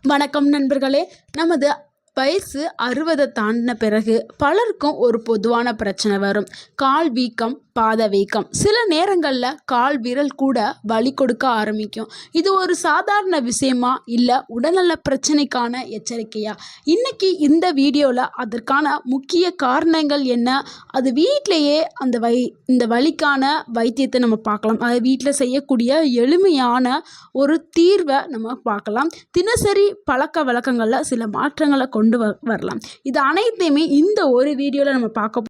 வணக்கம் நண்பர்களே. நமது வயசு அறுபதை தாண்டின பிறகு பலருக்கும் ஒரு பொதுவான பிரச்சனை வரும். கால் வீக்கம் பாத வீக்கம். சில நேரங்களில் கால் விரல் கூட வலி கொடுக்க ஆரம்பிக்கும். இது ஒரு சாதாரண விஷயமா இல்லை உடல்நல பிரச்சனைக்கான எச்சரிக்கையா? இன்னைக்கு இந்த வீடியோவில் அதற்கான முக்கிய காரணங்கள் என்ன? அது வீட்டிலேயே அந்த வை இந்த வலிக்கான வைத்தியத்தை நம்ம பார்க்கலாம். அது வீட்டில் செய்யக்கூடிய எளிமையான ஒரு தீர்வை நம்ம பார்க்கலாம். தினசரி பழக்க வழக்கங்களில் சில மாற்றங்களை கொண்டு கொண்டு வ வரலாம். இது அனைத்தையுமே இந்த ஒரு வீடியோவில் நம்ம பார்க்க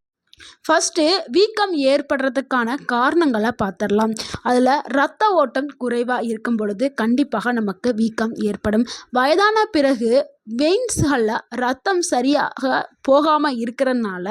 ஃபஸ்ட்டு வீக்கம் ஏற்படுறதுக்கான காரணங்களை பார்த்துடலாம். அதில் ரத்த ஓட்டம் குறைவாக இருக்கும் பொழுது கண்டிப்பாக நமக்கு வீக்கம் ஏற்படும். வயதான பிறகு வெயின்ஸ்களில் ரத்தம் சரியாக போகாமல் இருக்கிறனால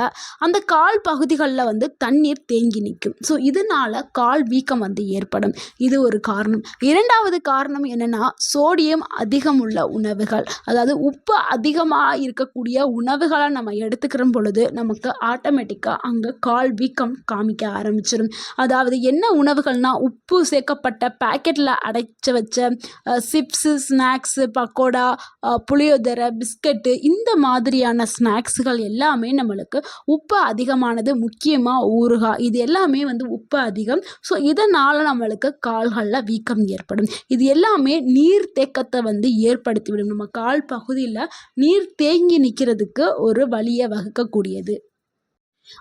அந்த கால் பகுதிகளில் வந்து தண்ணீர் தேங்கி நிற்கும். ஸோ இதனால் கால் வீக்கம் வந்து ஏற்படும். இது ஒரு காரணம். இரண்டாவது காரணம் என்னென்னா சோடியம் அதிகம் உள்ள உணவுகள். அதாவது உப்பு அதிகமாக இருக்கக்கூடிய உணவுகளை நம்ம எடுத்துக்கிற பொழுது நமக்கு ஆட்டோமேட்டிக்காக அங்கே கால் வீக்கம் காமிக்க ஆரம்பிச்சிடும் அதாவது என்ன உணவுகள்னால் உப்பு சேர்க்கப்பட்ட பேக்கெட்டில் அடைச்சி வச்ச சிப்ஸு ஸ்நாக்ஸு பக்கோடா புளியோ புளியோதரை பிஸ்கட்டு இந்த மாதிரியான ஸ்நாக்ஸுகள் எல்லாமே நம்மளுக்கு உப்பு அதிகமானது முக்கியமாக ஊறுகாய் இது எல்லாமே வந்து உப்பு அதிகம். ஸோ இதனால் நம்மளுக்கு கால்களில் வீக்கம் ஏற்படும். இது எல்லாமே நீர் தேக்கத்தை வந்து ஏற்படுத்திவிடும். நம்ம கால் பகுதியில் நீர் தேங்கி நிற்கிறதுக்கு ஒரு வழியை வகுக்கக்கூடியது.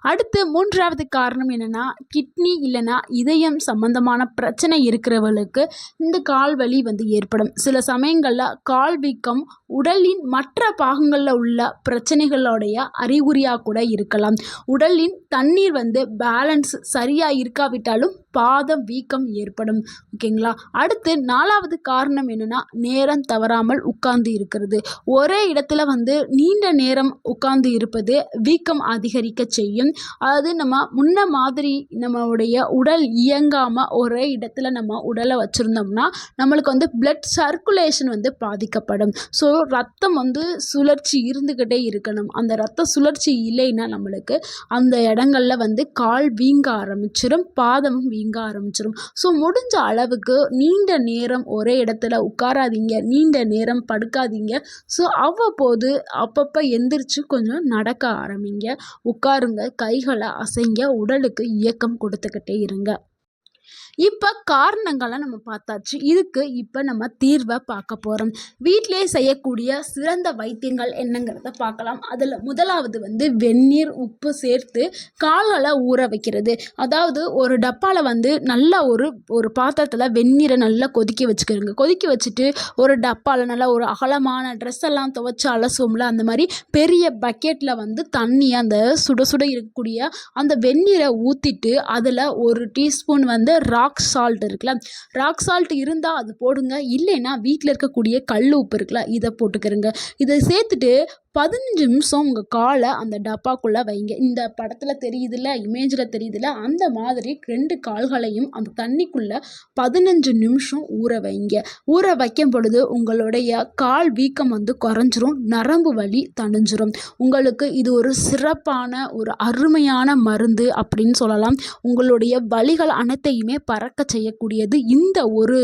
அடுத்து மூன்றாவது காரணம் என்னென்னா கிட்னி இல்லைன்னா இதயம் சம்மந்தமான பிரச்சனை இருக்கிறவங்களுக்கு இந்த கால் வலி வந்து ஏற்படும். சில சமயங்களில் கால் வீக்கம் உடலின் மற்ற பாகங்களில் உள்ள பிரச்சனைகளுடைய அறிகுறியாக கூட இருக்கலாம். உடலின் தண்ணீர் வந்து பேலன்ஸ் சரியாக இருக்காவிட்டாலும் பாதம் வீக்கம் ஏற்படும். ஓகேங்களா? அடுத்து நாலாவது காரணம் என்னென்னா நேரம் தவறாமல் உட்கார்ந்து இருக்கிறது. ஒரே இடத்துல வந்து நீண்ட நேரம் உட்கார்ந்து இருப்பது வீக்கம் அதிகரிக்க செய்யும். அது நம்ம முன்ன மாதிரி நம்மளுடைய உடல் இயங்காமல் ஒரே இடத்துல நம்ம உடலை வச்சுருந்தோம்னா நம்மளுக்கு வந்து பிளட் சர்க்குலேஷன் வந்து பாதிக்கப்படும். ஸோ ரத்தம் வந்து சுழற்சி இருந்துக்கிட்டே இருக்கணும். அந்த ரத்த சுழற்சி இல்லைன்னா நம்மளுக்கு அந்த இடங்கள்ல வந்து கால் வீங்க ஆரம்பிச்சிடும் பாதமும் வீங்க ஆரம்பிச்சிடும் ஸோ முடிஞ்ச அளவுக்கு நீண்ட நேரம் ஒரே இடத்துல உட்காராதீங்க. நீண்ட நேரம் படுக்காதீங்க. ஸோ அவ்வப்போது அப்பப்போ எந்திரிச்சு கொஞ்சம் நடக்க ஆரம்பிங்க. உட்காருங்க கைகளை அசைங்க உடலுக்கு இயக்கம் கொடுத்துக்கிட்டே இருங்க. இப்போ காரணங்களை நம்ம பார்த்தாச்சு. இதுக்கு இப்போ நம்ம தீர்வை பார்க்க போகிறோம் வீட்டிலே செய்யக்கூடிய சிறந்த வைத்தியங்கள் என்னங்கிறத பார்க்கலாம். அதில் முதலாவது வந்து வெந்நீர் உப்பு சேர்த்து கால்களை ஊற வைக்கிறது. அதாவது ஒரு டப்பாவில் வந்து நல்லா ஒரு ஒரு பாத்திரத்தில் வெந்நீரை நல்லா கொதிக்க வச்சுக்கிறோங்க. கொதிக்க வச்சுட்டு ஒரு டப்பாவில் நல்லா ஒரு அகலமான ட்ரெஸ் எல்லாம் துவைச்சி அலசுவோம்ல அந்த மாதிரி பெரிய பக்கெட்டில் வந்து தண்ணி அந்த சுட சுட இருக்கக்கூடிய அந்த வெந்நீரை ஊற்றிட்டு அதில் ஒரு டீஸ்பூன் வந்து ராக் சால்ட் இருக்குல்ல? ராக் சால்ட் இருந்தால் அது போடுங்க. இல்லைன்னா வீட்டில் இருக்கக்கூடிய கல் உப்பு இருக்குல்ல இதை போட்டுக்கிறங்க. இதை சேர்த்துட்டு பதினஞ்சு நிமிஷம் உங்கள் காலை அந்த டப்பாக்குள்ளே வைங்க. இந்த படத்தில் தெரியுதுல்ல இமேஜில் தெரியுதுல்ல அந்த மாதிரி ரெண்டு கால்களையும் அந்த தண்ணிக்குள்ளே பதினஞ்சு நிமிஷம் ஊற வைங்க. ஊற வைக்கும் பொழுது உங்களுடைய கால் வீக்கம் வந்து குறைஞ்சிரும் நரம்பு வலி தணிஞ்சிரும். உங்களுக்கு இது ஒரு சிறப்பான ஒரு அருமையான மருந்து அப்படின்னு சொல்லலாம். உங்களுடைய வலிகள் அனைத்தையுமே பறக்க செய்யக்கூடியது இந்த ஒரு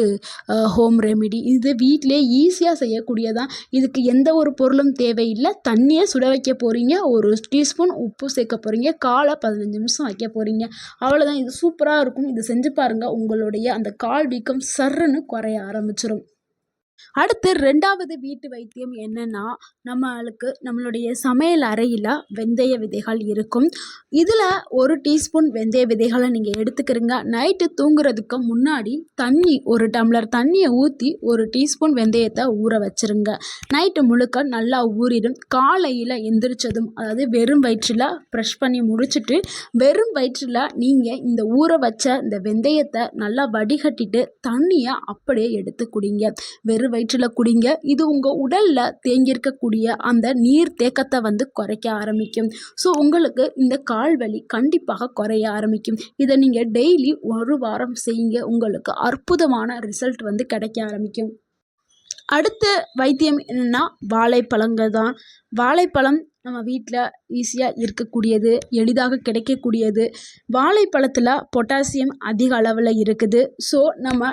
ஹோம் ரெமிடி இது வீட்டிலே ஈஸியாக செய்யக்கூடியதான் இதுக்கு எந்த ஒரு பொருளும் தேவையில்லை. தண்ணியை சுட வைக்க போகிறீங்க ஒரு டீஸ்பூன் உப்பு சேர்க்க போகிறீங்க காலை பதினஞ்சு நிமிஷம் வைக்க போகிறீங்க அவ்வளோதான் இது சூப்பராக இருக்கும். இது செஞ்சு பாருங்கள் உங்களுடைய அந்த கால் வீக்கம் சர்றுன்னு குறைய ஆரம்பிச்சிடும் அடுத்து ரெண்டாவது வீட்டு வைத்தியம் என்னென்னா நம்மளுக்கு நம்மளுடைய சமையல் அறையில் வெந்தய விதைகள் இருக்கும். இதில் ஒரு டீஸ்பூன் வெந்தய விதைகளை நீங்கள் எடுத்துக்கிறீங்க. நைட்டு தூங்குறதுக்கு முன்னாடி தண்ணி ஒரு டம்ளர் தண்ணியை ஊற்றி ஒரு டீஸ்பூன் வெந்தயத்தை ஊற வச்சுருங்க. நைட்டு முழுக்க நல்லா ஊறிடும். காலையில் எந்திரிச்சதும் அதாவது வெறும் வயிற்றில் ப்ரெஷ் பண்ணி முடிச்சுட்டு வெறும் வயிற்றில் நீங்கள் இந்த ஊற வச்ச இந்த வெந்தயத்தை நல்லா வடிகட்டிட்டு தண்ணியை அப்படியே எடுத்து குடிங்க. வெறும் வெறும் வயிற்றில் குடிங்க. இது உங்கள் உடலில் தேங்கியிருக்கக்கூடிய அந்த நீர் தேக்கத்தை வந்து குறைக்க ஆரம்பிக்கும். ஸோ உங்களுக்கு இந்த கால் வலி கண்டிப்பாக குறைய ஆரம்பிக்கும். இதை நீங்கள் டெய்லி ஒரு வாரம் செய்யுங்க. உங்களுக்கு அற்புதமான ரிசல்ட் வந்து கிடைக்க ஆரம்பிக்கும். அடுத்த வைத்தியம் என்னென்னா வாழைப்பழங்கள் தான். வாழைப்பழம் நம்ம வீட்டில் ஈஸியாக இருக்கக்கூடியது எளிதாக கிடைக்கக்கூடியது. வாழைப்பழத்தில் பொட்டாசியம் அதிக அளவில் இருக்குது. ஸோ நம்ம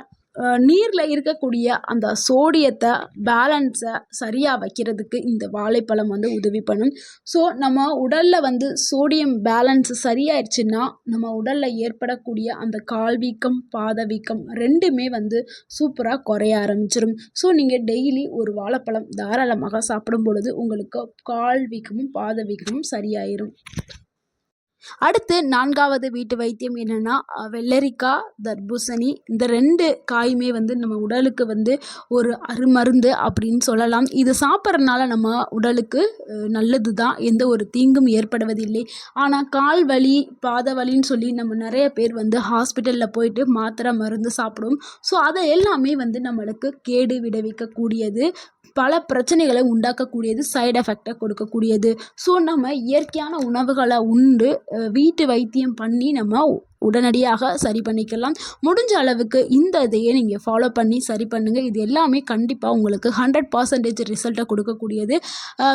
நீரில் இருக்கக்கூடிய அந்த சோடியத்தை பேலன்ஸை சரியாக வைக்கிறதுக்கு இந்த வாழைப்பழம் வந்து உதவி பண்ணும். ஸோ நம்ம உடலில் வந்து சோடியம் பேலன்ஸ் சரியாயிடுச்சுன்னா நம்ம உடலில் ஏற்படக்கூடிய அந்த கால் வீக்கம் பாத வீக்கம் ரெண்டுமே வந்து சூப்பராக குறைய ஆரம்பிச்சிடும் ஸோ நீங்கள் டெய்லி ஒரு வாழைப்பழம் தாராளமாக சாப்பிடும் பொழுது உங்களுக்கு கால் வீக்கமும் பாத வீக்கமும் சரியாயிரும். அடுத்து நான்காவது வீட்டு வைத்தியம் என்னென்னா வெள்ளரிக்காய் தர்பூசணி. இந்த ரெண்டு காயுமே வந்து நம்ம உடலுக்கு வந்து ஒரு அருமருந்து அப்படின்னு சொல்லலாம். இது சாப்பிட்றதுனால நம்ம உடலுக்கு நல்லது தான் எந்த ஒரு தீங்கும் ஏற்படுவதில்லை. ஆனால் கால் வலி பாத வலின்னு சொல்லி நம்ம நிறைய பேர் வந்து ஹாஸ்பிட்டலில் போயிட்டு மாத்திரை மருந்து சாப்பிடுவோம் ஸோ அதை எல்லாமே வந்து நம்மளுக்கு கேடு விளைவிக்கக்கூடியது. பல பிரச்சனைகளை உண்டாக்கக்கூடியது சைடு எஃபெக்டை கொடுக்கக்கூடியது. ஸோ நம்ம இயற்கையான உணவுகளை உண்டு வீட்டு வைத்தியம் பண்ணி நம்ம உடனடியாக சரி பண்ணிக்கலாம். முடிஞ்ச அளவுக்கு இந்த இதையே நீங்கள் ஃபாலோ பண்ணி சரி பண்ணுங்கள் இது எல்லாமே கண்டிப்பாக உங்களுக்கு ஹண்ட்ரட் பர்சன்டேஜ் ரிசல்ட்டை கொடுக்கக்கூடியது.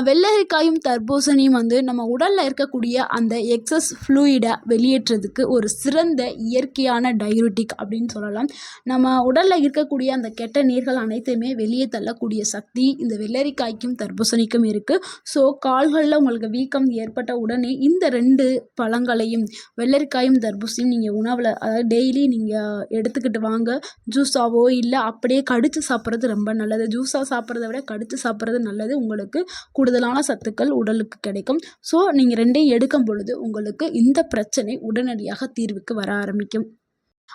வெள்ளரிக்காயும் தர்பூசணியும் வந்து நம்ம உடலில் இருக்கக்கூடிய அந்த எக்ஸஸ் ஃப்ளூயிடை வெளியேற்றுறதுக்கு ஒரு சிறந்த இயற்கையான டையூட்டிக் அப்படின்னு சொல்லலாம். நம்ம உடலில் இருக்கக்கூடிய அந்த கெட்ட நீர்கள் அனைத்தையுமே வெளியே தள்ளக்கூடிய சக்தி இந்த வெள்ளரிக்காய்க்கும் தர்பூசணிக்கும் இருக்குது ஸோ கால்களில் உங்களுக்கு வீக்கம் ஏற்பட்ட உடனே இந்த ரெண்டு பழங்களையும் வெள்ளரிக்காயும் தர்பூசணியும் நீங்கள் உணவில் அதாவது டெய்லி நீங்கள் எடுத்துக்கிட்டு வாங்க. ஜூஸாவோ இல்லை அப்படியே கடித்து சாப்பிட்றது ரொம்ப நல்லது. ஜூஸாக சாப்பிட்றத விட கடித்து சாப்பிட்றது நல்லது. உங்களுக்கு கூடுதலான சத்துக்கள் உடலுக்கு கிடைக்கும். ஸோ நீங்கள் ரெண்டையும் எடுக்கும் பொழுது உங்களுக்கு இந்த பிரச்சனை உடனடியாக தீர்வுக்கு வர ஆரம்பிக்கும்.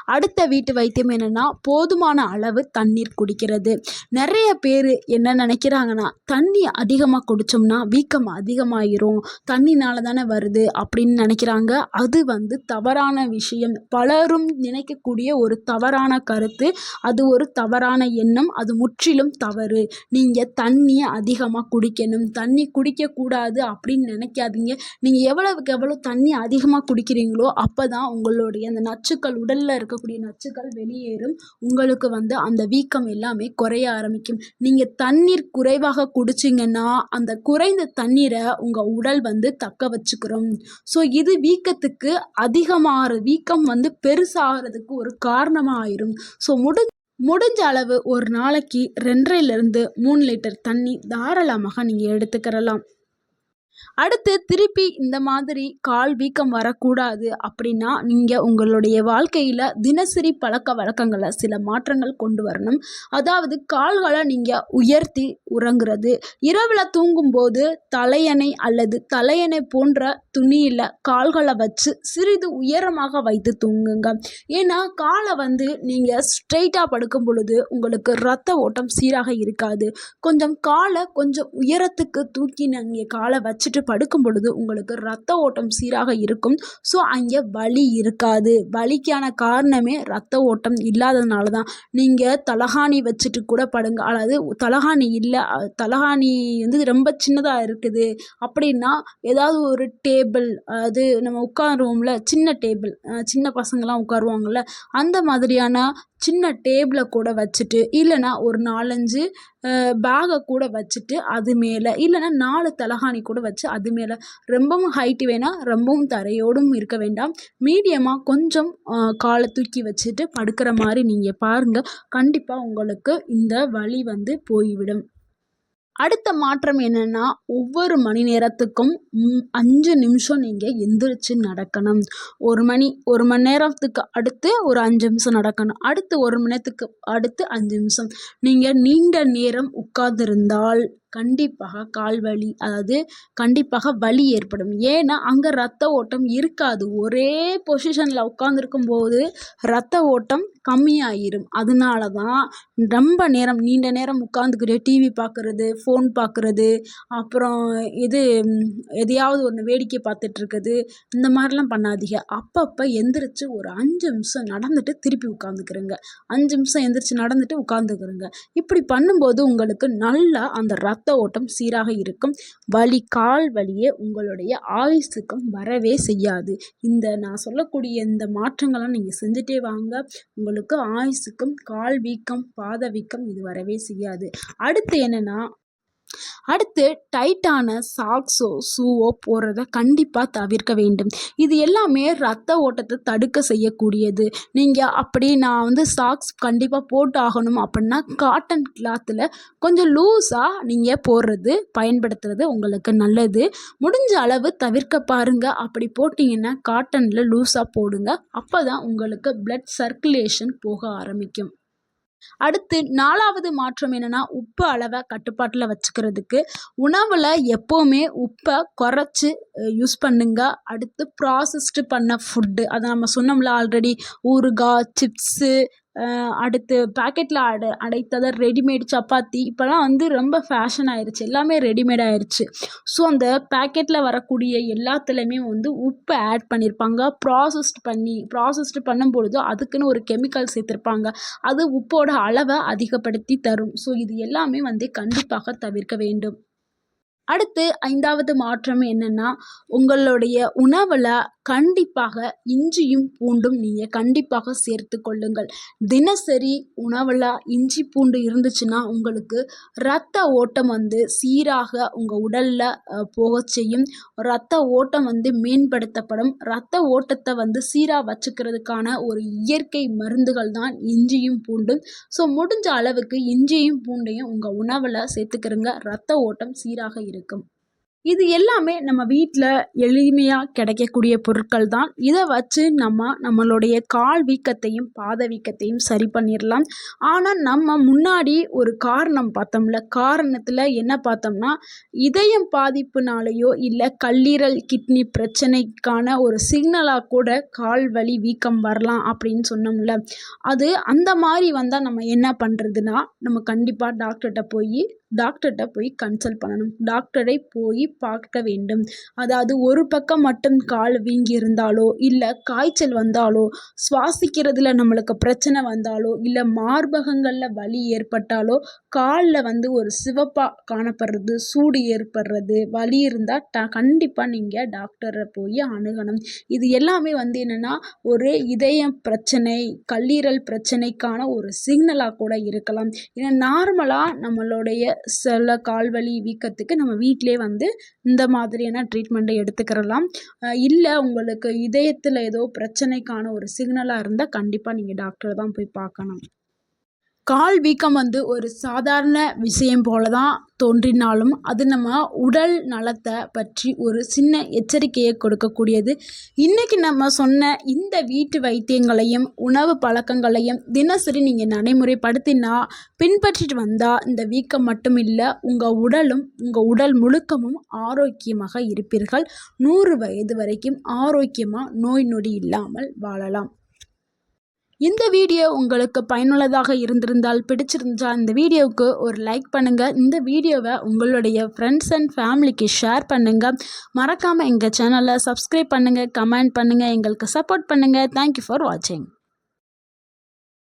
அடுத்த வீட்டு வைத்தியம் என்னென்னா போதுமான அளவு தண்ணீர் குடிக்கிறது. நிறைய பேர் என்ன நினைக்கிறாங்கன்னா தண்ணி அதிகமாக குடித்தோம்னா வீக்கம் அதிகமாகிரும் தண்ணினால தானே வருது அப்படின்னு நினைக்கிறாங்க. அது வந்து தவறான விஷயம். பலரும் நினைக்கக்கூடிய ஒரு தவறான கருத்து. அது ஒரு தவறான எண்ணம். அது முற்றிலும் தவறு. நீங்கள் தண்ணியை அதிகமாக குடிக்கணும். தண்ணி குடிக்கக்கூடாது அப்படின்னு நினைக்காதீங்க. நீங்கள் எவ்வளவுக்கு எவ்வளோ தண்ணி அதிகமாக குடிக்கிறீங்களோ அப்போ தான் உங்களுடைய அந்த நச்சுக்கள் உடலில் இருக்கக்கூடிய நச்சுக்கள் வெளியேறும். உங்களுக்கு வந்து அந்த வீக்கம் எல்லாமே குறைய ஆரம்பிக்கும். நீங்கள் தண்ணீர் குறைவாக குடிச்சிங்கன்னா அந்த குறைந்த தண்ணீரை உங்கள் உடல் வந்து தக்க வச்சுக்கிறோம் ஸோ இது வீக்கத்துக்கு அதிகமாக வீக்கம் வந்து பெருசாகிறதுக்கு ஒரு காரணமாக ஆயிரும். ஸோ முடி முடிஞ்ச அளவு ஒரு நாளைக்கு ரெண்டரைலேருந்து மூணு லிட்டர் தண்ணி தாராளமாக நீங்கள் எடுத்துக்கிறலாம். அடுத்து திருப்பி இந்த மாதிரி கால் வீக்கம் வரக்கூடாது அப்படின்னா நீங்கள் உங்களுடைய வாழ்க்கையில் தினசரி பழக்க வழக்கங்களை சில மாற்றங்கள் கொண்டு வரணும். அதாவது கால்களை நீங்கள் உயர்த்தி உறங்குறது. இரவில் தூங்கும்போது தலையணை அல்லது தலையணை போன்ற துணியில் கால்களை வச்சு சிறிது உயரமாக வைத்து தூங்குங்க. ஏன்னா காலை வந்து நீங்கள் ஸ்ட்ரெயிட்டாக படுக்கும் பொழுது உங்களுக்கு ரத்த ஓட்டம் சீராக இருக்காது. கொஞ்சம் காலை கொஞ்சம் உயரத்துக்கு தூக்கி நீங்கள் காலை வச்சுட்டு படுக்கும் பொழுது உங்களுக்கு ரத்த ஓட்டம் சீராக இருக்கும். ஸோ அங்கே வலி இருக்காது. வலிக்கான காரணமே ரத்த ஓட்டம் இல்லாததுனால தான். நீங்கள் தலகாணி வச்சுட்டு கூட படுங்க. அதாவது தலகாணி இல்லை தலகாணி வந்து ரொம்ப சின்னதாக இருக்குது. அப்படின்னா ஏதாவது ஒரு டேபிள் அது நம்ம உட்காருவோம்ல சின்ன டேபிள் சின்ன பசங்களாம் உட்காருவாங்கள்ல அந்த மாதிரியான சின்ன டேபிளை கூட வச்சுட்டு இல்லைனா ஒரு நாலஞ்சு பேகை கூட வச்சுட்டு அது மேலே இல்லைனா நாலு தலகாணி கூட வச்சு அது மேலே. ரொம்பவும் ஹைட்டு வேணாம் ரொம்பவும் தரையோடும் இருக்க வேண்டாம். மீடியமாக கொஞ்சம் காலை தூக்கி வச்சுட்டு படுக்கிற மாதிரி நீங்கள் பாருங்கள் கண்டிப்பாக உங்களுக்கு இந்த வலி வந்து போய்விடும். அடுத்த மாற்றம் என்னென்னா ஒவ்வொரு மணி நேரத்துக்கும் அஞ்சு நிமிஷம் நீங்கள் எந்திரிச்சு நடக்கணும். ஒரு மணி ஒரு மணி நேரத்துக்கு அடுத்து ஒரு அஞ்சு நிமிஷம் நடக்கணும். அடுத்து ஒரு மணி நேரத்துக்கு அடுத்து அஞ்சு நிமிஷம். நீங்கள் நீண்ட நேரம் உட்கார்ந்திருந்தால் கண்டிப்பாக கால் வலி அதாவது கண்டிப்பாக வலி ஏற்படும். ஏன்னா அங்கே ரத்த ஓட்டம் இருக்காது. ஒரே பொசிஷனில் உட்காந்துருக்கும் போது ரத்த ஓட்டம் கம்மியாயிரும். அதனால தான் ரொம்ப நேரம் நீண்ட நேரம் உட்காந்துக்கிட்டு டிவி பார்க்குறது ஃபோன் பார்க்குறது அப்புறம் இது எதையாவது ஒன்று வேடிக்கை பார்த்துட்ருக்குது இந்த மாதிரிலாம் பண்ணாதீங்க. அப்பப்போ எந்திரிச்சு ஒரு அஞ்சு நிமிஷம் நடந்துட்டு திருப்பி உட்காந்துக்கிறேங்க அஞ்சு நிமிஷம் எந்திரிச்சு நடந்துட்டு உட்காந்துக்கிறேங்க இப்படி பண்ணும்போது உங்களுக்கு நல்லா அந்த ரத்த ரத்த ஓட்டம் சீராக இருக்கும். வலி கால் வலியே உங்களுடைய ஆயுசுக்கும் வரவே செய்யாது. இந்த நான் சொல்லக்கூடிய இந்த மாற்றங்கள்லாம் நீங்கள் செஞ்சுட்டே வாங்க. உங்களுக்கு ஆயுசுக்கும் கால் வீக்கம் பாத வீக்கம் இது வரவே செய்யாது. அடுத்து என்னென்னா அடுத்து டைட்டான சாக்ஸோ ஷூவோ போடுறத கண்டிப்பாக தவிர்க்க வேண்டும். இது எல்லாமே ரத்த ஓட்டத்தை தடுக்க செய்யக்கூடியது. நீங்கள் அப்படி நான் வந்து சாக்ஸ் கண்டிப்பாக போட்டு ஆகணும் அப்படின்னா காட்டன் கிளாத்தில் கொஞ்சம் லூஸாக நீங்கள் போடுறது பயன்படுத்துறது உங்களுக்கு நல்லது. முடிஞ்ச அளவு தவிர்க்க பாருங்கள் அப்படி போட்டிங்கன்னா காட்டனில் லூஸாக போடுங்க. அப்போ தான் உங்களுக்கு பிளட் சர்க்குலேஷன் போக ஆரம்பிக்கும். அடுத்து நாலாவது மாற்றம் என்னென்னா உப்பு அளவை கட்டுப்பாட்டில் வச்சுக்கிறதுக்கு. உணவில் எப்போவுமே உப்பை குறைச்சி யூஸ் பண்ணுங்க. அடுத்து ப்ராசஸ்டு பண்ண ஃபுட்டு அதை நம்ம சொன்னோம்ல ஆல்ரெடி ஊறுகாய் சிப்ஸு அடுத்து பேக்கெட்டில் அடை அடைத்தத ரெடிமேட் சப்பாத்தி. இப்போலாம் வந்து ரொம்ப ஃபேஷன் ஆயிடுச்சு எல்லாமே ரெடிமேட் ஆயிடுச்சு ஸோ அந்த பேக்கெட்டில் வரக்கூடிய எல்லாத்துலேயுமே வந்து உப்பை ஆட் பண்ணியிருப்பாங்க ப்ராசஸ்ட் பண்ணி ப்ராசஸ்டு பண்ணும்பொழுது அதுக்குன்னு ஒரு கெமிக்கல் சேர்த்துருப்பாங்க. அது உப்போட அளவை அதிகப்படுத்தி தரும். ஸோ இது எல்லாமே வந்து கண்டிப்பாக தவிர்க்க வேண்டும். அடுத்து ஐந்தாவது மாற்றம் என்னென்னா உங்களுடைய உணவில் கண்டிப்பாக இஞ்சியும் பூண்டும் நீங்கள் கண்டிப்பாக சேர்த்து கொள்ளுங்கள். தினசரி உணவில் இஞ்சி பூண்டு இருந்துச்சுன்னா உங்களுக்கு இரத்த ஓட்டம் வந்து சீராக உங்கள் உடலில் போக செய்யும். இரத்த ஓட்டம் வந்து மேம்படுத்தப்படும். இரத்த ஓட்டத்தை வந்து சீராக வச்சுக்கிறதுக்கான ஒரு இயற்கை மருந்துகள் தான் இஞ்சியும் பூண்டும். ஸோ முடிஞ்ச அளவுக்கு இஞ்சியும் பூண்டையும் உங்கள் உணவில் சேர்த்துக்கிறங்க. இரத்த ஓட்டம் சீராக இருக்கும். இது எல்லாமே நம்ம வீட்டில் எளிமையாக கிடைக்கக்கூடிய பொருட்கள் தான். இதை வச்சு நம்ம நம்மளுடைய கால் வீக்கத்தையும் பாத வீக்கத்தையும் சரி பண்ணிடலாம் ஆனால் நம்ம முன்னாடி ஒரு காரணம் பார்த்தோம்ல காரணத்தில் என்ன பார்த்தோம்னா இதயம் பாதிப்புனாலேயோ இல்லை கல்லீரல் கிட்னி பிரச்சனைக்கான ஒரு சிக்னலாக கூட கால் வலி வீக்கம் வரலாம் அப்படின்னு சொன்னோம்ல அது அந்த மாதிரி வந்தால் நம்ம என்ன பண்ணுறதுன்னா நம்ம கண்டிப்பாக டாக்டர்கிட்ட போய் டாக்டர்கிட்ட போய் கன்சல்ட் பண்ணணும். டாக்டரை போய் பார்க்க வேண்டும். அதாவது ஒரு பக்கம் மட்டும் கால் வீங்கி இருந்தாலோ இல்லை காய்ச்சல் வந்தாலோ சுவாசிக்கிறதுல நம்மளுக்கு பிரச்சனை வந்தாலோ இல்லை மார்பகங்களில் வலி ஏற்பட்டாலோ காலில் வந்து ஒரு சிவப்பாக காணப்படுறது சூடு ஏற்படுறது வலி இருந்தால் ட கண்டிப்பாக நீங்கள் டாக்டரை போய் அணுகணும். இது எல்லாமே வந்து என்னென்னா ஒரு இதயம் பிரச்சனை கல்லீரல் பிரச்சனைக்கான ஒரு சிக்னலாக கூட இருக்கலாம். ஏன்னா நார்மலாக நம்மளுடைய சில கால்வலி வீக்கத்துக்கு நம்ம வீட்டிலே வந்து இந்த மாதிரியான ட்ரீட்மெண்ட்டை எடுத்துக்கிறலாம். இல்லை உங்களுக்கு இதயத்தில் ஏதோ பிரச்சனைக்கான ஒரு சிக்னலாக இருந்தால் கண்டிப்பாக நீங்கள் டாக்டரை தான் போய் பார்க்கணும். கால் வீக்கம் வந்து ஒரு சாதாரண விஷயம் போல தான் தோன்றினாலும் அது நம்ம உடல் நலத்தை பற்றி ஒரு சின்ன எச்சரிக்கையை கொடுக்கக்கூடியது. இன்றைக்கி நம்ம சொன்ன இந்த வீட்டு வைத்தியங்களையும் உணவு பழக்கங்களையும் தினசரி நீங்கள் நடைமுறைப்படுத்தினா பின்பற்றிட்டு வந்தால் இந்த வீக்கம் மட்டும் இல்லை உங்கள் உடலும் உங்கள் உடல் முழுக்கமும் ஆரோக்கியமாக இருப்பீர்கள். நூறு வயது வரைக்கும் ஆரோக்கியமாக நோய் நொடி இல்லாமல் வாழலாம். இந்த வீடியோ உங்களுக்கு பயனுள்ளதாக இருந்திருந்தால் பிடிச்சிருந்தா இந்த வீடியோவுக்கு ஒரு லைக் பண்ணுங்கள் இந்த வீடியோவை உங்களுடைய ஃப்ரெண்ட்ஸ் அண்ட் ஃபேமிலிக்கு ஷேர் பண்ணுங்கள் மறக்காமல் எங்கள் சேனலை சப்ஸ்கிரைப் பண்ணுங்கள் கமெண்ட் பண்ணுங்கள் எங்களுக்கு சப்போர்ட் பண்ணுங்கள் தேங்க்யூ ஃபார் வாட்சிங்